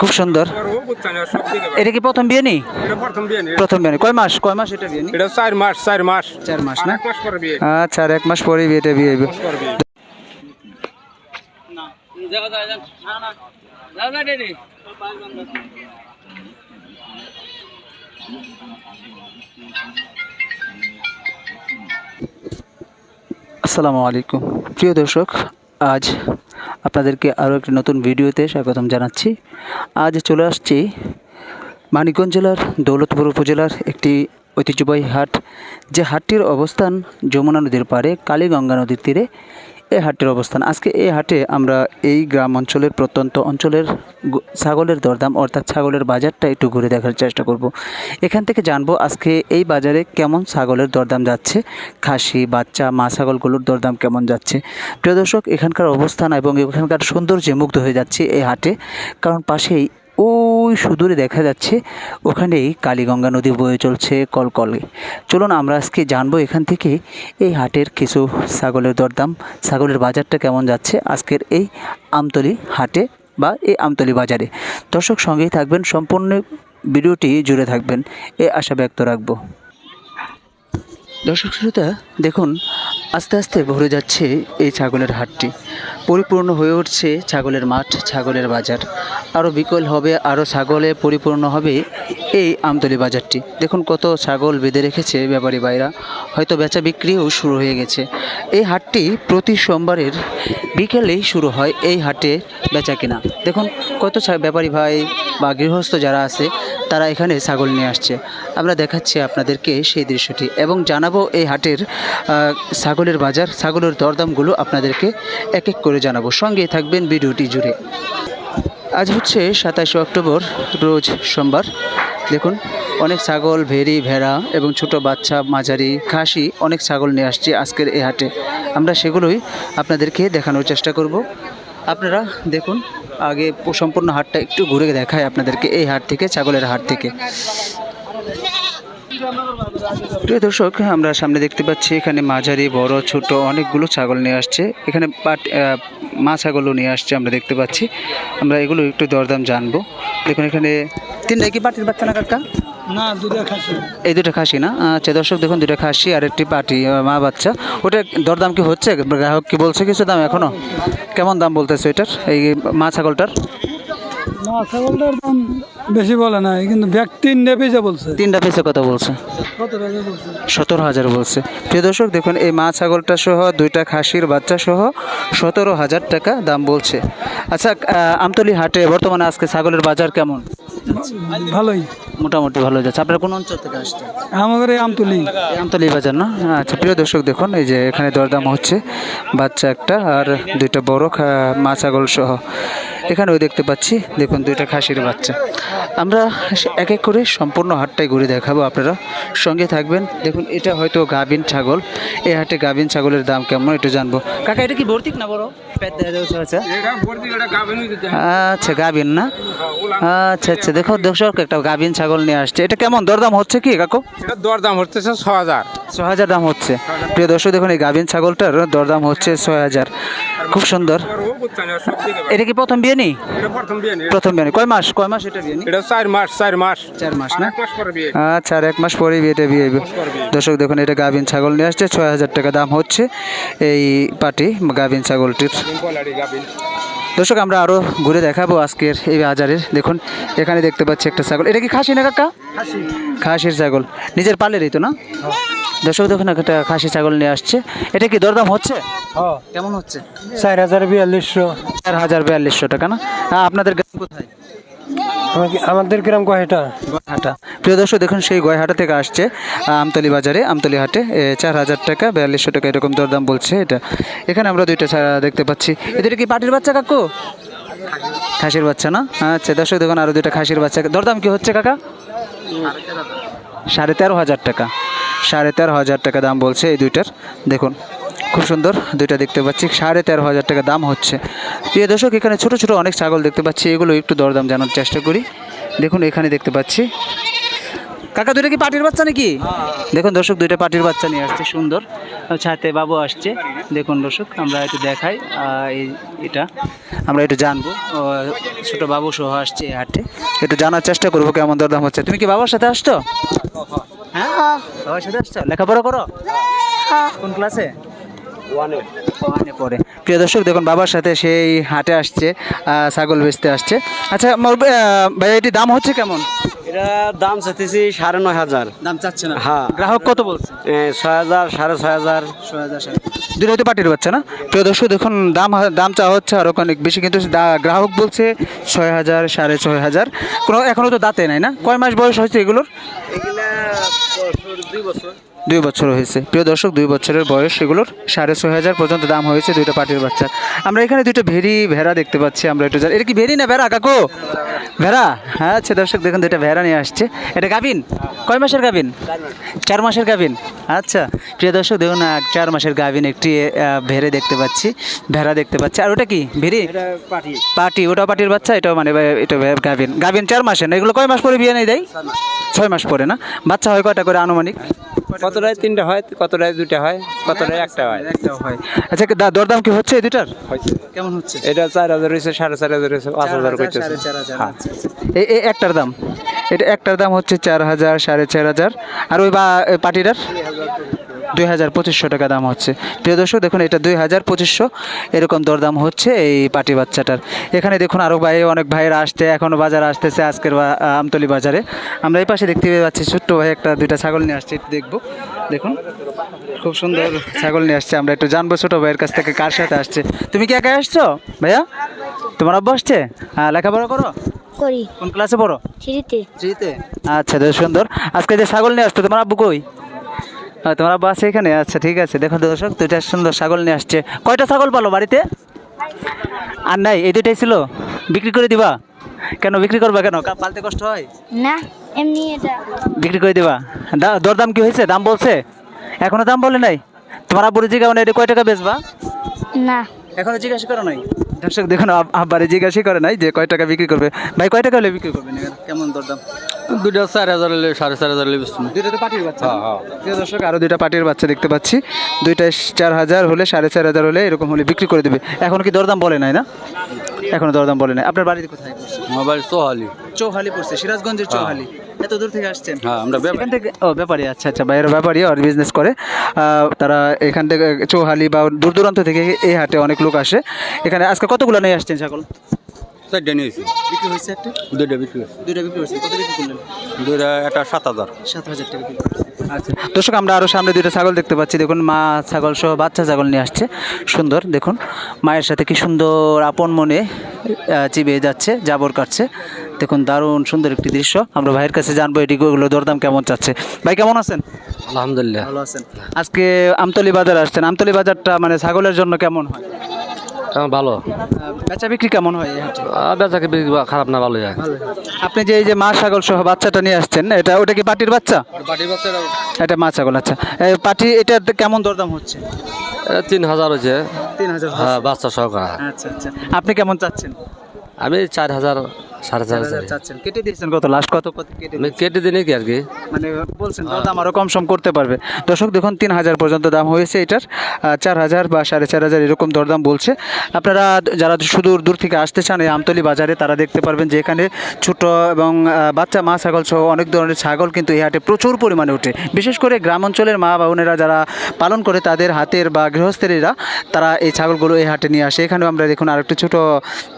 খুব সুন্দর। এটা কি প্রথম বিয়ে নি? প্রথম বিয়ে নেই। প্রথম বিয়ে কয় মাস? কয় মাস এটা বিয়ে এটা চার মাস চার মাস। চার মাস না? এক মাস পরে বিয়ে। আচ্ছা আর এক মাস পরে বিয়েটা বিয়ে হইবে। বিয়ে। আসসালামু আলাইকুম। প্রিয় দর্শক আজ আপনাদেরকে আরও একটি নতুন ভিডিওতে স্বাগতম জানাচ্ছি। আজ চলে আসছি মানিকগঞ্জ জেলার, দৌলতপুর উপজেলার একটি ঐতিহ্যবাহী হাট। যে হাটটির অবস্থান যমুনা নদীর পাড়ে, কালীগঙ্গা নদীর তীরে। এই হাটটির অবস্থান। আজকে এই হাটে আমরা এই গ্রাম অঞ্চলের প্রত্যন্ত অঞ্চলের ছাগলের দরদাম অর্থাৎ ছাগলের বাজারটা একটু ঘুরে দেখার চেষ্টা করব। এখান থেকে জানব আজকে এই বাজারে কেমন ছাগলের দরদাম যাচ্ছে, খাসি, বাচ্চা, মা ছাগলগুলোর দরদাম কেমন যাচ্ছে। প্রিয় দর্শক, এখানকার অবস্থান এবং এখানকার সৌন্দর্যে মুগ্ধ হয়ে যাচ্ছে এই হাটে। কারণ পাশেই ওই সুদূরে দেখা যাচ্ছে, ওখানেই কালীগঙ্গা নদী বয়ে চলছে কলকলে। চলুন আমরা আজকে জানব এখান থেকে এই হাটের কিছু ছাগলের দরদাম, ছাগলের বাজারটা কেমন যাচ্ছে আজকের এই আমতলি হাটে বা এই আমতলি বাজারে। দর্শক সঙ্গেই থাকবেন, সম্পূর্ণ ভিডিওটি জুড়ে থাকবেন, এ আশা ব্যক্ত রাখব। দর্শক শ্রোতা, দেখুন, আস্তে আস্তে ভরে যাচ্ছে এই ছাগলের হাটটি। পরিপূর্ণ হয়ে উঠছে ছাগলের মাঠ, ছাগলের বাজার। আরও বিকল হবে আরও ছাগলে পরিপূর্ণ হবে এই আমতলি বাজারটি। দেখুন কত ছাগল বেঁধে রেখেছে ব্যাপারী ভাইরা। হয়তো বেচা বিক্রিও শুরু হয়ে গেছে। এই হাটটি প্রতি সোমবারের বিকেলেই শুরু হয় এই হাটে বেচা কেনা। দেখুন কত ব্যাপারী ভাই বা গৃহস্থ যারা আছে, তারা এখানে ছাগল নিয়ে আসছে। আমরা দেখাচ্ছি আপনাদেরকে সেই দৃশ্যটি এবং জানাব এই হাটের ছাগলের বাজার, ছাগলের দরদামগুলো আপনাদেরকে এক এক করে জানাব। সঙ্গে থাকবেন ভিডিওটি জুড়ে। আজ হচ্ছে সাতাশে অক্টোবর, রোজ সোমবার। দেখুন, অনেক ছাগল, ভেড়ি, ভেড়া এবং ছোট বাচ্চা, মাঝারি, খাসি, অনেক ছাগল নিয়ে আসছে আজকের এই হাটে। আমরা সেগুলোই আপনাদেরকে দেখানোর চেষ্টা করব। আপনারা দেখুন, আগে সম্পূর্ণ হাটটা একটু ঘুরে দেখায় আপনাদেরকে এই হাট থেকে, ছাগলের হাট থেকে। প্রিয় দর্শক আমরা সামনে দেখতে পাচ্ছি এখানে মাঝারি বড় ছোট অনেকগুলো ছাগল নিয়ে আসছে। এখানে পাট মা ছাগলও নিয়ে আসছে আমরা দেখতে পাচ্ছি। আমরা এগুলো একটু দরদাম জানব। দেখুন এখানে তিনটা কি পাটির বাচ্চা না কাকা? না দুটো খাসি। এই দুটো খাসি না? আচ্ছা দর্শক দেখুন দুটো খাসি আর একটি পাটি মা বাচ্চা। ওটা দরদাম কি হচ্ছে? গ্রাহক কি বলছে কিছু দাম এখনও? কেমন দাম বলতেছে এটার এই মা ছাগলটার? না ছাগলটার দাম বেশি বলে না কিন্তু ব্যাগ তিন নেবে যা বলছে। তিনটা পিসে কত বলছে? সতেরো হাজার বলছে। প্রিয় দর্শক দেখুন এই মা ছাগলটা সহ দুইটা খাসির বাচ্চা সহ সতেরো হাজার টাকা দাম বলছে। আচ্ছা আমতলি হাটে বর্তমানে আজকে ছাগলের বাজার কেমন? ভালোই। মোটামুটি ভালো যাচ্ছে। আপনার কোন অঞ্চল থেকে আসছে আমাদের এই আমতুলি। আমতলি বাজার না? আচ্ছা প্রিয় দর্শক দেখুন এই যে এখানে দরদাম হচ্ছে বাচ্চা একটা আর দুইটা বড় মা ছাগল সহ। এখানেও দেখতে পাচ্ছি। দেখুন দুইটা খাসির বাচ্চা। আমরা এক এক করে সম্পূর্ণ হাটটাই ঘুরে দেখাবো আপনারা। সঙ্গে থাকবেন। দেখুন এটা হয়তো গাভিন ছাগল। এই হাটে গাভিন ছাগলের দাম কেমন একটু জানব। কাকা এটা কি ভর্তিক না বড়? আচ্ছা। আচ্ছা গাভিন না? আচ্ছা আচ্ছা দেখো দর্শক একটা গাভিন ছাগল নিয়ে আসছে। এটা কেমন দরদাম হচ্ছে কি কাকু? দরদাম হচ্ছে ছ হাজার। ছ হাজার দাম হচ্ছে। প্রিয় দর্শক দেখুন এই গাভিন ছাগলটার দরদাম হচ্ছে ছয় হাজার। খুব সুন্দর। এটা কি প্রথম বিয়ে নি? প্রথম বিয়ে? কয় মাস? কয় মাস এটা বিয়ে এটা চার মাস চার মাস। চার মাস না? এক মাস পরে বিয়ে। আচ্ছা আর এক মাস পরে বিয়েটা বিয়ে দর্শক দেখুন এটা গাভিন ছাগল নিয়ে আসছে। ছয় হাজার টাকা দাম হচ্ছে এই পাটি গাভিন ছাগলটির। দর্শক আমরা আরও ঘুরে দেখাবো আজকের এই বাজারের। দেখুন এখানে দেখতে পাচ্ছি একটা ছাগল। এটা কি খাসি না কাকা? খাসির ছাগল। নিজের পালেরই তো না? দর্শক দেখুন একটা খাসি ছাগল নিয়ে আসছে। এটা কি দরদাম হচ্ছে? কেমন হচ্ছে? চার হাজার বিয়াল্লিশশো। চার হাজার বিয়াল্লিশশো টাকা না? হ্যাঁ, আপনাদের গ্রাম কোথায়? আমাদের গ্রাম কয়টা গয়হাটা। প্রিয় দর্শক, দেখুন, সেই গয়হাটা থেকে আসছে, আমতলি বাজারে, আমতলি হাটে চার হাজার টাকা, বিয়াল্লিশশো টাকা, এরকম দরদাম বলছে এটা। এখানে আমরা দুইটা ছাড়া দেখতে পাচ্ছি। এদের কি পাটির বাচ্চা, কাকু? খাসির বাচ্চা না? আচ্ছা দর্শক, দেখুন আরও দুইটা খাসির বাচ্চা। দরদাম কি হচ্ছে, কাকা? সাড়ে তেরো হাজার টাকা। সাড়ে তেরো হাজার টাকা দাম বলছে এই দুইটার। দেখুন খুব সুন্দর দুইটা দেখতে পাচ্ছি। সাড়ে তেরো হাজার টাকা দাম হচ্ছে। প্রিয় দর্শক এখানে ছোট ছোট অনেক ছাগল দেখতে পাচ্ছি। এগুলো একটু দরদাম জানার চেষ্টা করি। দেখুন এখানে দেখতে পাচ্ছি। কাকা দুইটা কি পাটির বাচ্চা নাকি? দেখুন দর্শক দুইটা পাটির বাচ্চা নিয়ে আসছে সুন্দর। ছাতে বাবু আসছে। দেখুন দর্শক আমরা একটু দেখাই। এই এটা আমরা একটু জানব। ছোট বাবু সহ আসছে এই হাটে। একটু জানার চেষ্টা করব কেমন দরদাম হচ্ছে। তুমি কি বাবার সাথে আসছো? হ্যাঁ? বাবার সাথে আসছো? লেখাপড়া করো? কোন ক্লাসে? ওয়ানে। পড়ে। প্রিয় দর্শক দেখুন বাবার সাথে সেই হাটে আসছে ছাগল বেচতে আসছে। আচ্ছা ভাই এটি দাম হচ্ছে কেমন? এটা দাম চাইতেছি সাড়ে নয় হাজার। দাম চাচ্ছে না? হ্যাঁ। গ্রাহক কত বলছে? ছয় হাজার সাড়ে ছয় হাজার। দুটো হতে পাটির বাচ্চা না? প্রিয় দর্শক দেখুন দাম দাম চাওয়া হচ্ছে আরও অনেক বেশি কিন্তু গ্রাহক বলছে ছয় হাজার সাড়ে ছয় হাজার। কোনো এখনও তো দাঁতে নাই না? কয় মাস বয়স হয়েছে এগুলোর? দুই বছর। দুই বছর হয়েছে। প্রিয় দর্শক দুই বছরের বয়স এগুলোর সাড়ে ছয় হাজার পর্যন্ত দাম হয়েছে দুইটা পাটির বাচ্চা। আমরা এখানে দুইটা ভেরি ভেড়া দেখতে পাচ্ছি আমরা একটু এটা কি ভেরি না ভেড়া কাকু? ভেড়া? হ্যাঁ আচ্ছা দর্শক দেখুন দুইটা ভেড়া নিয়ে আসছে। এটা গাবিন কয় মাসের গাবিন চার মাসের গাবিন আচ্ছা প্রিয় দর্শক দেখুন চার মাসের গাবিন একটি ভেড়ে দেখতে পাচ্ছি ভেড়া দেখতে পাচ্ছি। আর ওটা কি? ভেরি পাটি। ওটা পাটির বাচ্চা এটাও মানে এটা গাভিন। গাভিন চার মাসে না? এগুলো কয় মাস পরে বিয়ে নেই দেয় ছয় মাস পরে না? বাচ্চা হয় কয়টা করে আনুমানিক? কতটায় তিনটা হয়? কতটায় দুটা হয়? কতটায় একটা হয়? একটা হয়। আচ্ছা দা- দরদাম কি হচ্ছে এই দুটার কেমন হচ্ছে? এটা চার হাজার হয়েছে সাড়ে চার হাজার হয়েছে পাঁচ হাজার করতেছে হ্যাঁ। এই এই একটার দাম। এটা একটার দাম হচ্ছে চার হাজার সাড়ে চার হাজার। আর ওই বা ওই পাটিটার দুই হাজার পঁচিশশো টাকা দাম হচ্ছে। প্রিয় দর্শক দেখুন এটা দুই হাজার পঁচিশশো। এরকম দরদাম হচ্ছে এই পাটি বাচ্চাটার। এখানে দেখুন আরও ভাই অনেক ভাইয়েরা আসছে এখনও বাজার আসতেছে আজকের আমতলি বাজারে। আমরা এই পাশে দেখতে পেয়ে পাচ্ছি ছোট্ট ভাই একটা দুইটা ছাগল নিয়ে আসছে একটু দেখব। দেখুন খুব সুন্দর ছাগল নিয়ে আসছে আমরা একটু জানব ছোটো ভাইয়ের কাছ থেকে কার সাথে আসছে। তুমি কি একা আসছো ভাইয়া? তোমার আব্বা আসছে? হ্যাঁ লেখাপড়া করো? করি। কোন ক্লাসে পড়ো? থ্রিতে। থ্রিতে? আচ্ছা বেশ সুন্দর। আজকে যে ছাগল নিয়ে আসতো তোমার আব্বু কই? তোমার আব্বু আছে এখানে? আচ্ছা ঠিক আছে। দেখো দর্শক দুইটা সুন্দর ছাগল নিয়ে আসছে। কয়টা ছাগল পালো বাড়িতে? আর নাই এই দুইটাই ছিল? বিক্রি করে দিবা? কেন বিক্রি করবা কেন? পালতে কষ্ট হয়? না এমনি এটা বিক্রি করে দিবা? দা- দরদাম কি হয়েছে? দাম বলছে? এখনও দাম বলে নাই? তোমার আব্বুর জিজ্ঞাসা এটা কয় টাকা বেচবা? না। এখনও জিজ্ঞাসা করো নাই? দর্শক দেখুন আব্বারে জিজ্ঞাসা করে নাই যে কয় টাকা বিক্রি করবে। ভাই কয় টাকা হলে বিক্রি করবেন কেমন দরদাম? দুটা চার হাজার হলে সাড়ে চার হাজার দুইটা তো পাটির বাচ্চা। প্রিয় দর্শক আরও দুইটা পাটির বাচ্চা দেখতে পাচ্ছি। দুইটা চার হাজার হলে সাড়ে চার হাজার হলে এরকম হলে বিক্রি করে দেবে। এখন কি দরদাম বলে নাই না? এখনও দরদাম বলে নাই। আপনার বাড়িতে কোথায়? মোবাইল সোহালি চৌহালি। পড়ছে সিরাজগঞ্জের চৌহালি। এত দূর থেকে আসছেন? হ্যাঁ আমরা এখান থেকে ও ব্যাপারী আচ্ছা আচ্ছা বাইরের ব্যাপারী আর বিজনেস করে। তারা এখান থেকে চৌহালি বা দূর দূরান্ত থেকে এই হাটে অনেক লোক আসে। এখানে আজকে কতগুলো নিয়ে আসছেন ছাগল? চারটে নিয়েছি বিক্রি হয়েছে একটা? দুইটা বিক্রি হয়েছে। দুইটা বিক্রি হয়েছে। কত বিক্রি করলেন? দুইটা একটা সাত হাজার। সাত হাজার টাকা। আচ্ছা। দর্শক আমরা আরও সামনে দুইটা ছাগল দেখতে পাচ্ছি। দেখুন মা ছাগল সহ বাচ্চা ছাগল নিয়ে আসছে। সুন্দর দেখুন। মায়ের সাথে কি সুন্দর আপন মনে চিবিয়ে যাচ্ছে জাবর কাটছে। দেখুন দারুণ সুন্দর একটি দৃশ্য। আমরা ভাইয়ের কাছে জানব এটিগুলো দরদাম কেমন চাচ্ছে। ভাই কেমন আছেন? আলহামদুলিল্লাহ। ভালো আছেন। আজকে আমতলি বাজার আসছেন। আমতলি বাজারটা মানে ছাগলের জন্য কেমন হয়? ভালো। বেচা বিক্রি কেমন হয় এই হাটে? বেচাকে খারাপ না ভালো যায় আপনি যে এই যে মা ছাগল সহ বাচ্চাটা নিয়ে আসছেন এটা ওটা কি পাটির বাচ্চা? এটা মা ছাগল আচ্ছা। এই পাটি এটা কেমন দরদাম হচ্ছে? তিন হাজার হয়েছে। তিন হাজার হ্যাঁ বাচ্চা সহকার। আচ্ছা আচ্ছা। আপনি কেমন চাচ্ছেন? আমি চার হাজার সাড়ে চার হাজার। চাচ্ছেন। কেটে দিয়েছেন কত? লাস্ট কত কত কেটে দিই নাকি আর কি? মানে বলছেন দাম আরও কম সম করতে পারবে। দর্শক দেখুন তিন হাজার পর্যন্ত দাম হয়েছে এটার। চার হাজার বা সাড়ে চার হাজার এরকম দরদাম বলছে। আপনারা যারা সুদূর দূর থেকে আসতে চান এই আমতলি বাজারে তারা দেখতে পারবেন যে এখানে ছোট এবং বাচ্চা মা ছাগল সহ অনেক ধরনের ছাগল কিন্তু এই হাটে প্রচুর পরিমাণে ওঠে। বিশেষ করে গ্রাম অঞ্চলের মা বোনেরা যারা পালন করে তাদের হাতের বা গৃহস্থেরা তারা এই ছাগলগুলো এই হাটে নিয়ে আসে। এখানেও আমরা দেখুন আরেকটু ছোট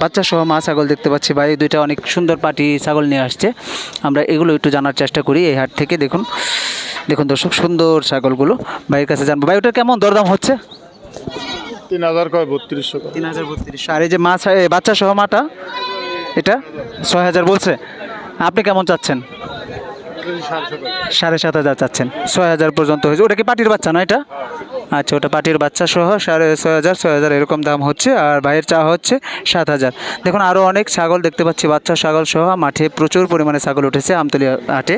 বাচ্চা সহ মা ছাগল দেখতে পাচ্ছি। বা এই দুইটা অনেক সুন্দর পাটি ছাগল নিয়ে আসছে। আমরা এগুলো একটু জানার চেষ্টা করি এই হাট থেকে। দেখুন দেখুন দর্শক সুন্দর ছাগলগুলো। ভাইয়ের কাছে জানব। ভাই ওটা কেমন দরদাম হচ্ছে? তিন হাজার কয়? বত্রিশশো তিন হাজার বত্রিশশো। আর এই যে মাছ বাচ্চা সহ মাটা এটা ছয় হাজার বলছে। আপনি কেমন চাচ্ছেন? সাড়ে সাত হাজার চাচ্ছেন। ছয় হাজার পর্যন্ত হয়েছে। ওটা কি পাটির বাচ্চা না এটা? আচ্ছা ওটা পাটির বাচ্চা সহ সাড়ে ছয় হাজার ছয় হাজার এরকম দাম হচ্ছে। আর বাইরের চা হচ্ছে সাত হাজার। দেখুন আরও অনেক ছাগল দেখতে পাচ্ছি বাচ্চা ছাগল সহ। মাঠে প্রচুর পরিমাণে ছাগল উঠেছে আমতলি হাটে।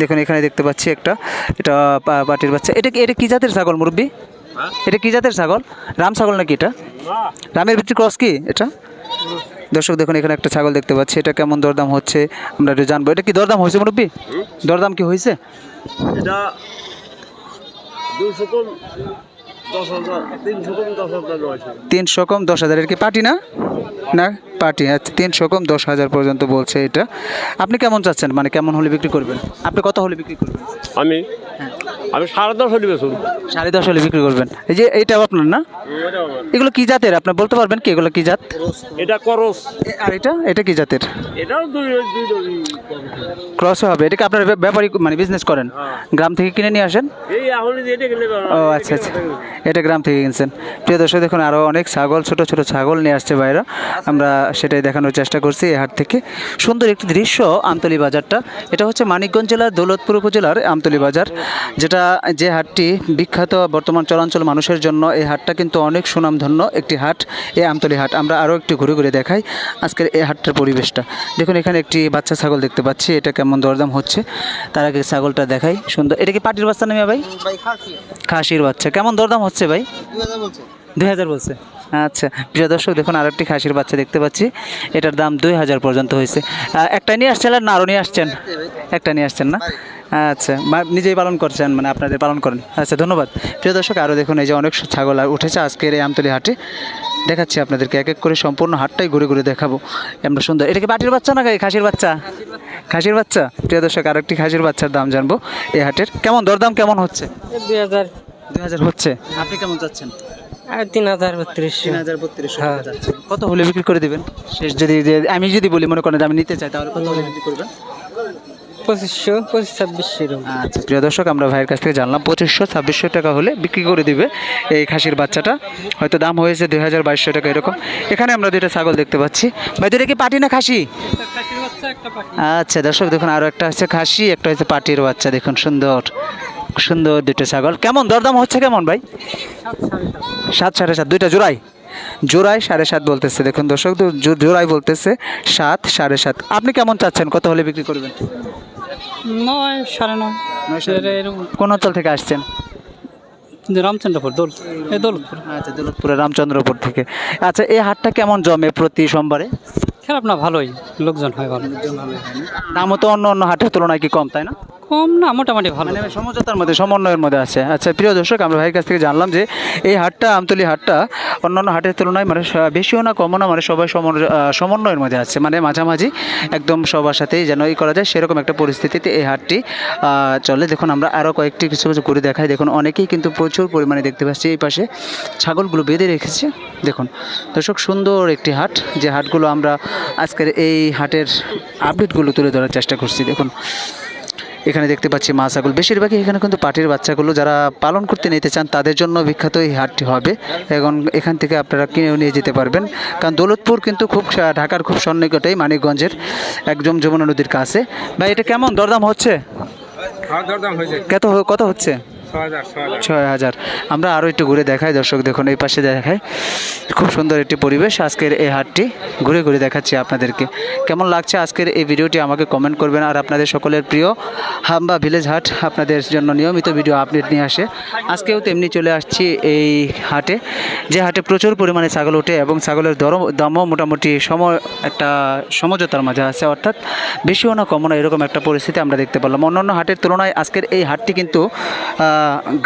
দেখুন এখানে দেখতে পাচ্ছি একটা। এটা পাটির বাচ্চা। এটা কি এটা কী জাতের ছাগল মুরব্বী? এটা কী জাতের ছাগল? রাম ছাগল নাকি এটা? রামের ভিত্তি ক্রস কি এটা? দর্শক দেখুন এখানে একটা ছাগল দেখতে পাচ্ছি। এটা কেমন দরদাম হচ্ছে? আমরা একটু জানব। এটা কি দরদাম হয়েছে মুরব্বী? দরদাম কি হয়েছে? এটা দুশো কম তিনশো কম দশ হাজার রয়েছে। তিনশো কম দশ হাজার। এর কি পার্টি না? না পার্টি। আচ্ছা তিনশো কম দশ হাজার পর্যন্ত বলছে এটা। আপনি কেমন চাচ্ছেন? মানে কেমন হলে বিক্রি করবেন? আপনি কত হলে বিক্রি করবেন? আমি? আমি সাড়ে দশ হলি বেসুন সাড়ে দশ হলে বিক্রি করবেন। এই যে এইটাও আপনার না? এগুলো কি জাতের? আপনি বলতে পারবেন কি এগুলো কি জাত? এটা করস। আর এটা? এটা কি জাতের? এটাও দুই দুই দুই ক্রস হবে। এটা কি আপনার ব্যাপ- ব্যাপারী মানে বিজনেস করেন? গ্রাম থেকে কিনে নিয়ে আসেন? ও আচ্ছা আচ্ছা। এটা গ্রাম থেকে কিনছেন। প্রিয় দর্শক দেখুন আরও অনেক ছাগল ছোট ছোট ছাগল নিয়ে আসছে বাইরা আমরা সেটাই দেখানোর চেষ্টা করছি এই হাট থেকে। সুন্দর একটি দৃশ্য আমতলি বাজারটা। এটা হচ্ছে মানিকগঞ্জ জেলার দৌলতপুর উপজেলার আমতলি বাজার যেটা যে হাটটি বিখ্যাত বর্তমান চলাঞ্চল মানুষের জন্য এই হাটটা কিন্তু অনেক সুনামধন্য একটি হাট এই আমতলি হাট। আমরা আরও একটু ঘুরে ঘুরে দেখাই আজকের এই হাটটার পরিবেশটা। দেখুন এখানে একটি বাচ্চা ছাগল দেখতে পাচ্ছি এটা কেমন দরদাম হচ্ছে তার আগে ছাগলটা দেখাই সুন্দর। এটা কি পাটির বাচ্চা নেমে ভাই? খাসির বাচ্চা। কেমন দরদাম হচ্ছে ভাই? দুই হাজার বলছে। আচ্ছা প্রিয় দর্শক দেখুন আর একটি খাসির বাচ্চা দেখতে পাচ্ছি এটার দাম দুই হাজার পর্যন্ত হয়েছে। একটা নিয়ে আসছেন আর না আরও নিয়ে আসছেন? একটা নিয়ে আসছেন না? আচ্ছা নিজেই পালন করছেন মানে আপনাদের পালন করেন। আচ্ছা ধন্যবাদ। প্রিয় দর্শক আরও দেখুন এই যে অনেক ছাগল আর উঠেছে আজকের এই আমতলি হাটে। দেখাচ্ছি আপনাদেরকে এক এক করে সম্পূর্ণ হাটটাই ঘুরে ঘুরে দেখাবো। আমরা সুন্দর। এটা কি বাটির বাচ্চা না খাসির বাচ্চা? খাসির বাচ্চা? প্রিয় দর্শক আর একটি খাসির বাচ্চার দাম জানব এই হাটের। কেমন দরদাম কেমন হচ্ছে? দুই হাজার। দুই হাজার হচ্ছে। আপনি কেমন চাচ্ছেন? আর তিন হাজার বত্রিশশো তিন হাজার বত্রিশশো টাকা কত হলে বিক্রি করে দিবেন? শেষ যদি আমি যদি বলি মনে করেন আমি নিতে চাই তাহলে কত হলে বিক্রি করবেন? পঁচিশশো পঁচিশ ছাব্বিশশো আচ্ছা প্রিয় দর্শক, আমরা ভাইয়ের কাছ থেকে জানলাম, পঁচিশশো, ছাব্বিশশো টাকা হলে বিক্রি করে দিবে এই খাসির বাচ্চাটা। হয়তো দাম হয়েছে দুই হাজার বাইশশো টাকা এরকম। এখানে আমরা দুইটা ছাগল দেখতে পাচ্ছি। ভাই, দুইটা কি পাটি না খাসি? আচ্ছা দর্শক, দেখুন আরও একটা হচ্ছে খাসি, একটা হচ্ছে পাটির বাচ্চা। দেখুন, সুন্দর সুন্দর দুটো ছাগল। কেমন, দরদাম হচ্ছে কেমন, ভাই? সাত সাড়ে সাত, দুইটা জোড়াই? জোড়াই সাড়ে সাত বলতেছে। দেখুন, দর্শক তো জো- জোড়াই বলতেছে, সাত সাড়ে সাত। আপনি কেমন চাচ্ছেন? কত হলে বিক্রি করবেন? নয় সাড়ে নয়। কোন অঞ্চল থেকে আসছেন? রামচন্দ্রপুর দোল এই দৌলতপুর। আচ্ছা দৌলতপুরে রামচন্দ্রপুর থেকে। আচ্ছা এই হাটটা কেমন জমে প্রতি সোমবারে? খারাপ না ভালোই। লোকজন হয় ভালো। দামও তো অন্য অন্য হাটের তুলনায় কি কম তাই না? কম না, মোটামুটি ভালো। মানে সমঝোতার মধ্যে, সমন্বয়ের মধ্যে আছে। আচ্ছা প্রিয় দর্শক, আমরা ভাইয়ের কাছ থেকে জানলাম যে এই হাটটা, আমতলি হাটটা অন্যান্য হাটের তুলনায় মানে বেশিও না কমও না মানে সবাই সমন- সমন্বয়ের মধ্যে আছে। মানে মাঝামাঝি একদম সবার সাথেই যেন ই করা যায়, সেরকম একটা পরিস্থিতিতে এই হাটটি চলে। দেখুন, আমরা আরও কয়েকটি কিছু কিছু করে দেখাই। দেখুন, অনেকেই কিন্তু প্রচুর পরিমাণে দেখতে পাচ্ছি এই পাশে ছাগলগুলো বেঁধে রেখেছে। দেখুন, দর্শক, সুন্দর একটি হাট, যে হাটগুলো আমরা আজকের এই হাটের আপডেটগুলো তুলে ধরার চেষ্টা করছি। দেখুন এখানে দেখতে পাচ্ছি মা ছাগল। বেশিরভাগই এখানে কিন্তু পাটির বাচ্চাগুলো যারা পালন করতে নিতে চান তাদের জন্য বিখ্যাত এই হাটটি হবে। এখন এখান থেকে আপনারা কিনেও নিয়ে যেতে পারবেন। কারণ দৌলতপুর কিন্তু খুব ঢাকার খুব সন্নিকটেই মানিকগঞ্জের একদম যমুনা নদীর কাছে। ভাই এটা কেমন দরদাম হচ্ছে? কত হ- কত হচ্ছে? ছয় হাজার আমরা আরও একটু ঘুরে দেখাই, দর্শক দেখুন, এই পাশে দেখাই। খুব সুন্দর একটি পরিবেশ আজকের এই হাটটি। ঘুরে ঘুরে দেখাচ্ছি আপনাদেরকে। কেমন লাগছে আজকের এই ভিডিওটি আমাকে কমেন্ট করবেন। আর আপনাদের সকলের প্রিয় হাম্বা ভিলেজ হাট, আপনাদের জন্য নিয়মিত ভিডিও আপডেট নিয়ে আসে। আজকেও তেমনি চলে আসছি এই হাটে, যে হাটে প্রচুর পরিমাণে ছাগল ওঠে এবং ছাগলের দর দামও মোটামুটি সম একটা সমঝোতার মাঝে আছে, অর্থাৎ বেশিও না কমও না, এরকম একটা পরিস্থিতি আমরা দেখতে পারলাম অন্যান্য হাটের তুলনায় আজকের এই হাটটি কিন্তু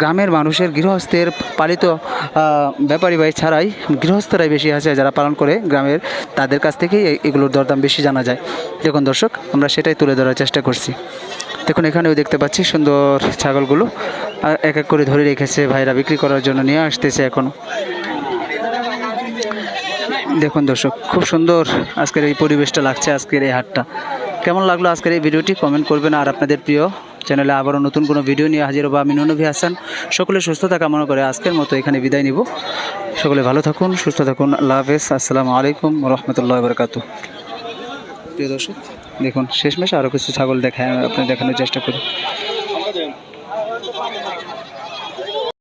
গ্রামের মানুষের গৃহস্থের পালিত ব্যাপারী ভাই ছাড়াই গৃহস্থরাই বেশি আছে যারা পালন করে গ্রামের, তাদের কাছ থেকেই এগুলোর দরদাম বেশি জানা যায়। দেখুন দর্শক, আমরা সেটাই তুলে ধরার চেষ্টা করছি। দেখুন এখানেও দেখতে পাচ্ছি সুন্দর ছাগলগুলো, আর এক এক করে ধরে রেখেছে ভাইরা বিক্রি করার জন্য নিয়ে আসতেছে এখনও দেখুন দর্শক, খুব সুন্দর আজকের এই পরিবেশটা লাগছে, আজকের এই হাটটা। কেমন লাগল আজকের এই ভিডিওটি? কমেন্ট করবেন। আর আপনাদের প্রিয় চ্যানেলে আবারও নতুন কোনো ভিডিও নিয়ে হাজির হব আমি নুনভি হাসান। সকলে সুস্থতা কামনা করে আজকের মতো এখানে বিদায় নিব। সকলে ভালো থাকুন, সুস্থ থাকুন। আল্লাহ হাফেজ। আসসালামু আলাইকুম রহমতুল্লাহ বরকাত প্রিয় দর্শক, দেখুন, শেষমেশ আরও কিছু ছাগল দেখায় আপনি দেখানোর চেষ্টা করি।